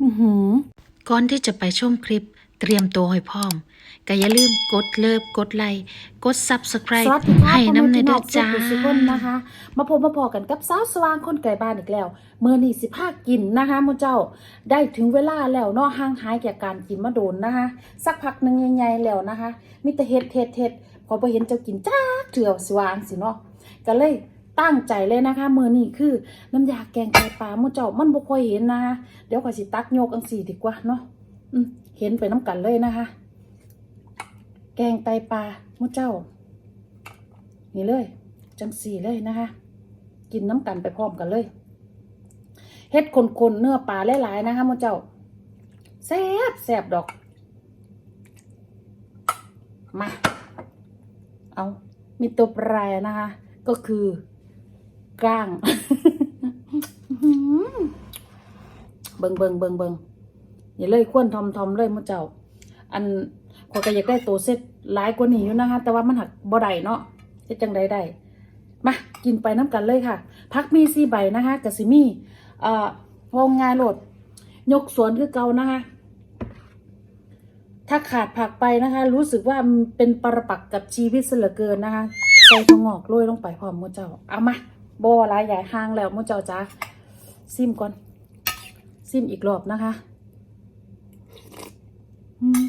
อื้อหือก่อนที่จะไปชมคลิปเตรียมตัวให้พร้อมก็อย่าลืมกดเลิฟกดไลค์กด Subscribe สวัสดีค่ะให้น้ำในเด้อพ่จ้าอแม่พี่น้องสุขุมสุขคนนะคะ มาพบมาพอกันกับสาวสว่างคนไก่บ้านอีกแล้วเมื่อนี่สิภาคกินนะคะมุเจ้าได้ถึงเวลาแล้วเนาะห่างหายแก่การกินมาโดนนะคะ สักพักหนึ่งใหญ่ๆแล้วนะคะมิแต่เฮ็ดเฮ็ดเฮ็ดพอไปเห็นเจ้ากินจ้าเถื่อสว่างสิเนาะก็เลย ตั้งใจเลยนะคะมือนี่คือน้ำยาแกงไก่ปลามุเจ้ามันบ่ค่อยเห็นนะคะเดี๋ยวขอสิตักโยกอังสีดีกว่าเนาะเห็นไปน้ำกันเลยนะคะ แกงไตปลามุเจ้า นี่เลย จังสีเลยนะคะ กินน้ำกันไปพร้อมกันเลยเฮ็ดคนๆเนื้อปลาหลายๆนะคะมุเจ้าแซ่บแซ่บดอก มา เอามีตัวแปรนะคะ ก็คือ กล้างเบิงเบิงเบิงเบิงอย่าเลยควนทอมทอมเลยมุเจ้า อันขอก็อยากได้ตัวเซ็ตหลายกว่านี้อยู่นะคะ แต่ว่ามันหักบ่ได้เนาะเฮ็ดจังใดได้มากินไปน้ำกันเลยค่ะ พักมีสี่ใบนะคะกับซิมี่เอ่อพองงานโหลด ยกสวนคือเก่านะคะ ถ้าขาดผักไปนะคะ รู้สึกว่าเป็นปรปักกับชีวิตเสยเหลือเกินนะคะใส่ถั่วงอกโรยลงไปพร้อมมดเจ้า เอามา บอลายใหญ่ห้างแล้วมดเจ้าจ้าซิมก่อน ซิมอีกรอบนะคะอืม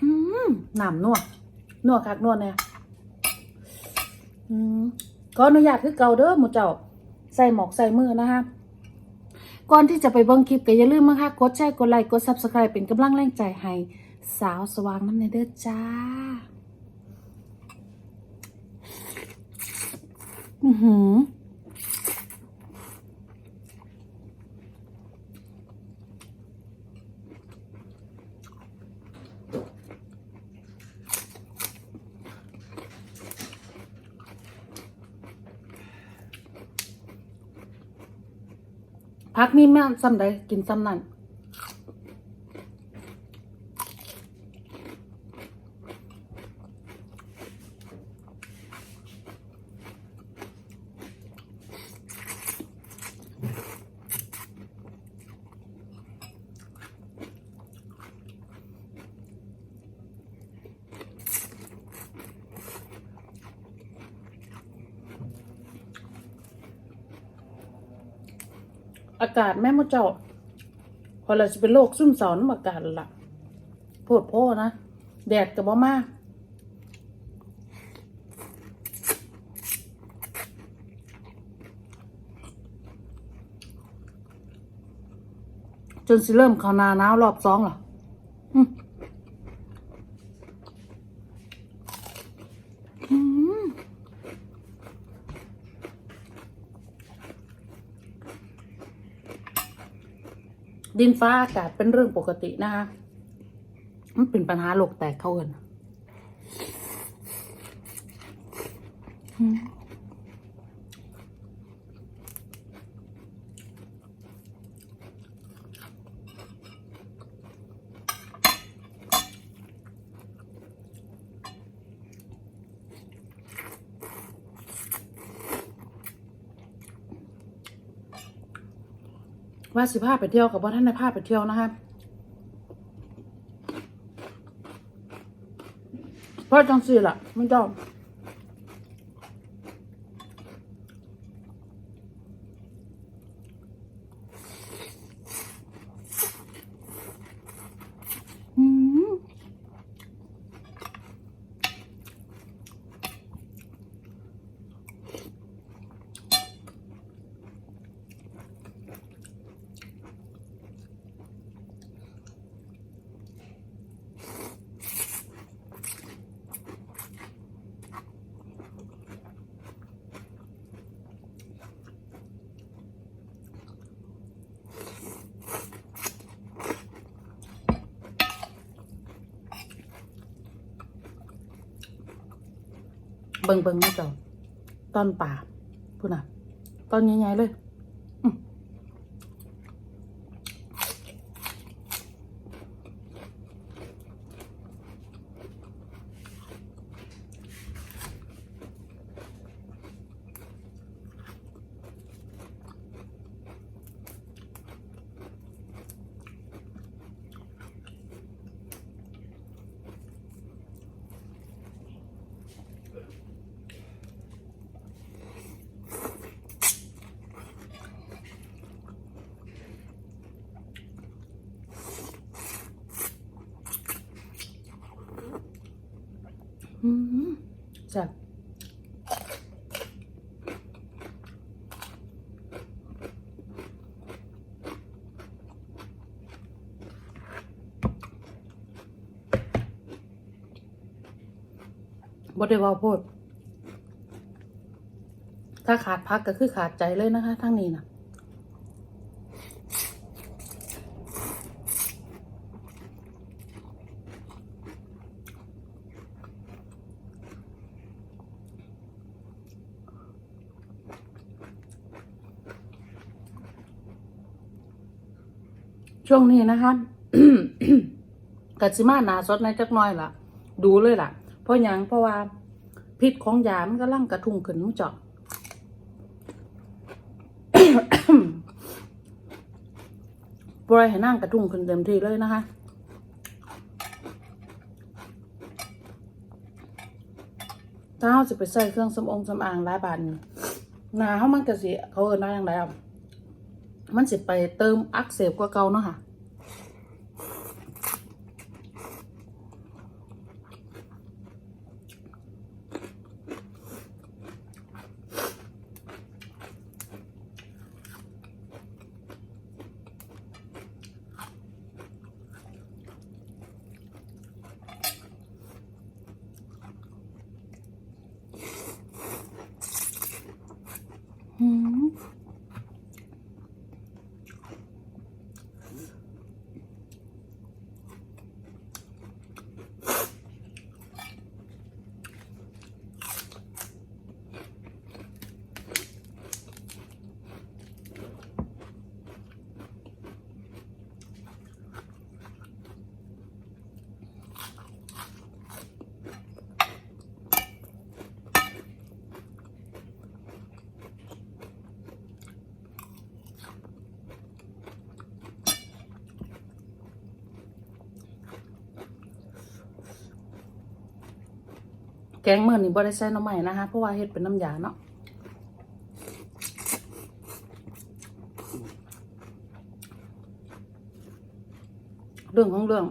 อืมหนำนัวนัวคักนัวเนี่ยอืมขออนุญาตคือเก่าเด้อมูเจ้าใส่หมอกใส่มือนะคะก่อนที่จะไปเบิ่งคลิปก็อย่าลืมนะคะกดแชร์กดไลค์กด Subscribe เป็นกำลังแรงใจให้สาวสว่างน้ำในเด้อจ้าอือหือ พักมีแม่ซ้ำใดกินซ้ำนั่น อากาศแม่มดเจ้าพอเราจะเป็นโรคซึมเศร้าน้ำอากาศล้วล่ะโพดพ่อนะ แดดกับบ่มากจนสิเริ่มเข้านาหนาวรอบสองเหรอ ดินฟ้าอากาศเป็นเรื่องปกตินะคะมันเป็นปัญหาโลกแตกเข้ากัน ว่าสิพาไปเที่ยวกับว่าท่านในพาไปเที่ยวนะคะเพราะจังสี่ล่ะไม่จ้อง เบิ่งเบิ่งนะเจ้าตอนป่าพูดน่ะ ตอนใหญ่ๆเลย อืมอืมแซ่บบ่ได้ว่าโพด ถ้าขาดพักก็คือขาดใจเลยนะคะ ทั้งนี้นะ ช่วงนี้นะคะกัสิมาหนาสดในจักน้อยล่ะ ดูเลยล่ะ เพราะยังเพราะว่าพิษของยามันก็ลั่งกระทุงขึ้นมุจาะปล่อยให้นั่งกระทุ้งขึ้นเต็มที่เลยนะคะถ้าเราจะไปใส่เครื่องสำอางสำอางหลายบาทนี่หนาเขามันก็สิเขาเอินว่าอย่างไรอะ มันสิไปเติมอักเสบกว่าเก่าเนาะค่ะ แกงเมื่อนี่บ่ได้ใส่น้ำใหม่นะคะเพราะว่าเฮ็ดเป็นน้ำยาเนาะเรื่องของเรื่อง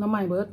น้ำใหม่เบิด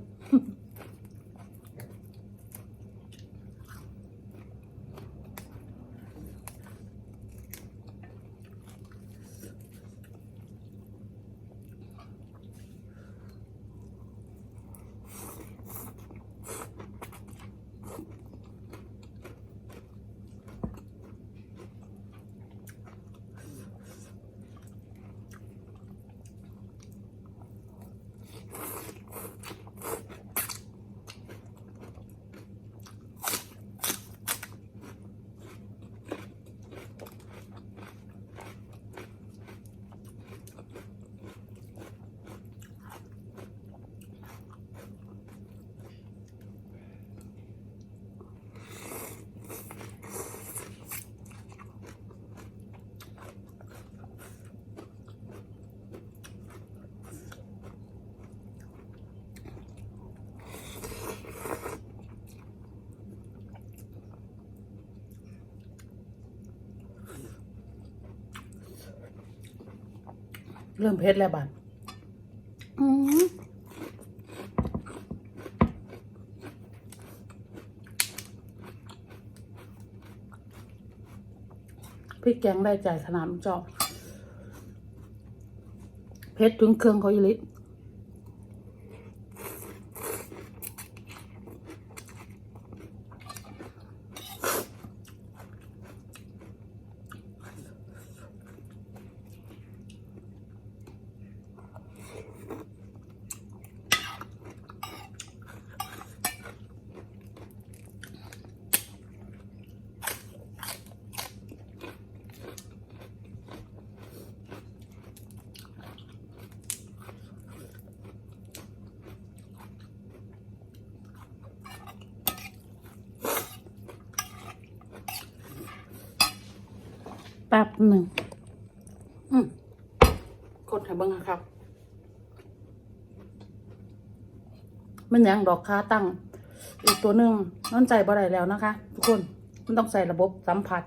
เริ่มเผ็ดแล้วบัดพริกแกงได้ใจขนาดมันเจาะเผ็ดถึงเครื่องเขาอีลิ ป๊บหนึ่งกดให้เบิ้งครับมันยังดอกค้าตั้ง อีกตัวหนึ่งนั่นใจบ่ไดแล้วนะคะ ทุกคนมันต้องใส่ระบบสัมผัส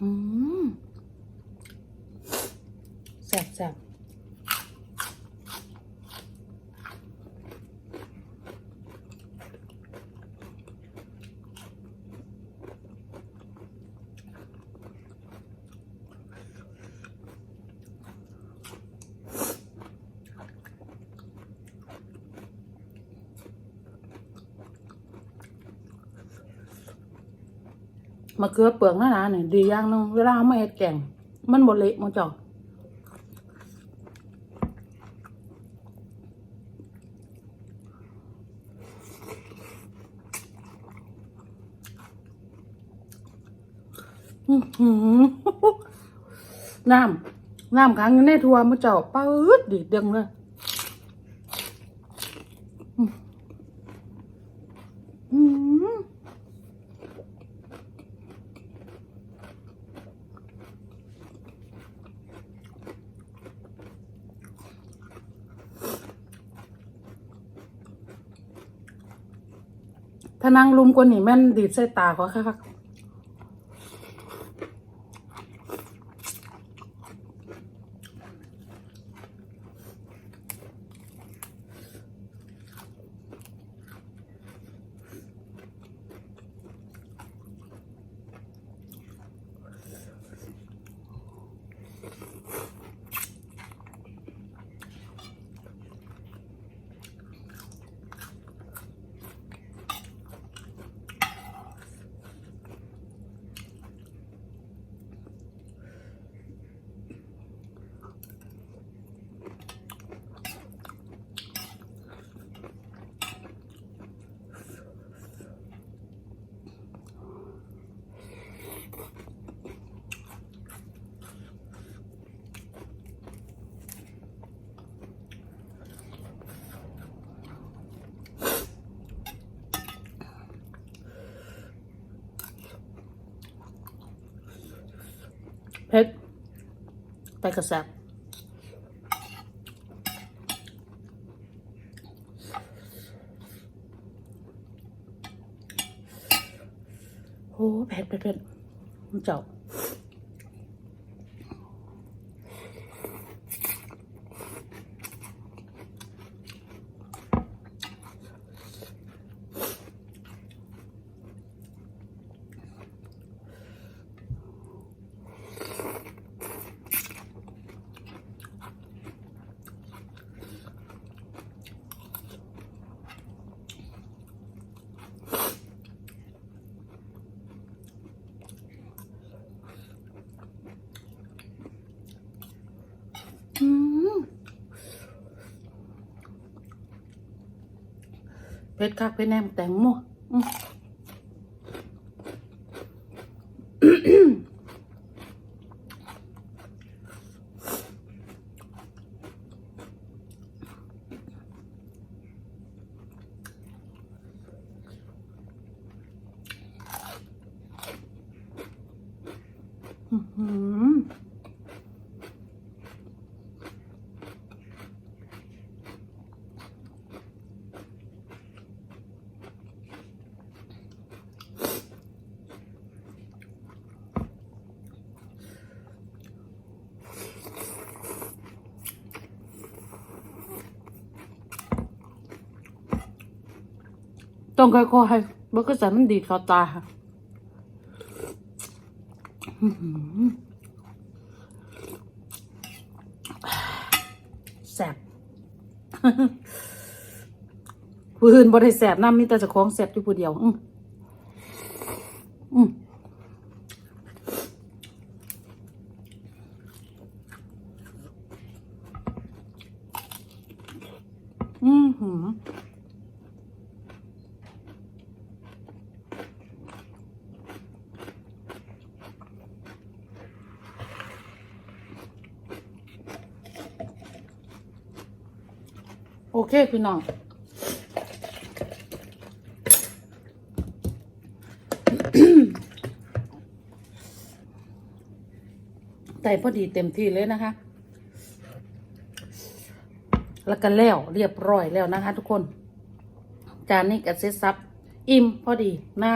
อืม มะเขือเปลือกหนาๆเนี่ยดีอย่างนึงเวลาเอามาเฮ็ดแกงมันบ่เละมันจ้าอื้อหือน้ำ น้ำขังอยู่ในทัวมันเจ้าปื๊ดดีเดึงเลยอืม ถ้านั่งลุมกว่านี่แม่นดีดใส่ตาเขาค่ะ เผ็ด แต่กระแซบโอ้เผ็ดเผ็ดเผ็ดมันเจาะม เผ็ดคักเผ็ ต้องค่อยๆให้บ่ก็จะมันดีเข้าตาแสบผู้อื่นบ่ได้แสบน้ำมีแต่จะของแสบอยู่ผู้เดียว อืมอืมอืม เคพี่น้องแต่พอดีเต็มที่เลยนะคะ แล้วก็แล้วเรียบร้อยแล้วนะคะ ทุกคน จานนี้ก็เซ็ตซับอิ่มพอดีนะ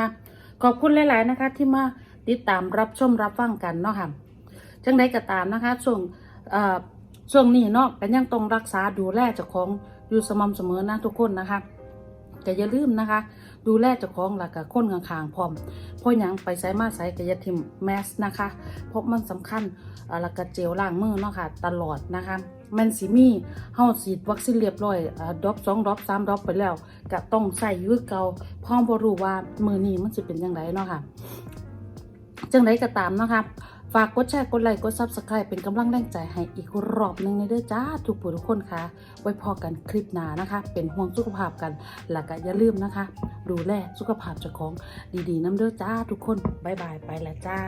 ขอบคุณหลาย ๆ นะคะ ที่มาติดตามรับชมรับฟังกันเนาะค่ะจังใดก็ตามนะคะช่วงช่วงนี้เนาะก็นยังต้องรักษาดูแลเจ้าของ อยู่สม่ำเสมอนะทุกคนนะคะแต่อย่าลืมนะคะ ดูแลเจ้าของแล้วก็คนข้างๆพร้อมเพราะยังไปใส่มาใส่ก็อย่าทิมแมสนะคะ เพราะมันสำคัญอ่าแล้วก็เจลล้างมือเนาะค่ะตลอดนะคะแมนสิมี่เฮาฉีดวัคซีนเรียบร้อยอดรอปสองดรอปสามดรอปไปแล้วก็ต้องใส่ยืดเก่าพราะบ่รู้ว่ามือนี้มันสิเป็นยังไงเนาะค่ะจังไดก็ตามนะคะ ฝากกดแชร์ กดไลค์ กด Subscribe เป็นกำลังแรงใจให้อีกรอบหนึ่งในเด้อจ้า ทุกผู้ทุกคนค่ะ ไว้พอกันคลิปหน้านะคะ เป็นห่วงสุขภาพกันแล้วก็อย่าลืมนะคะ ดูแลสุขภาพเจ้าของดีๆน้ำเด้อจ้า ทุกคนบายบายไปแล้วจ้า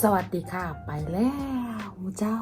สวัสดีค่ะ ไปแล้วเจ้า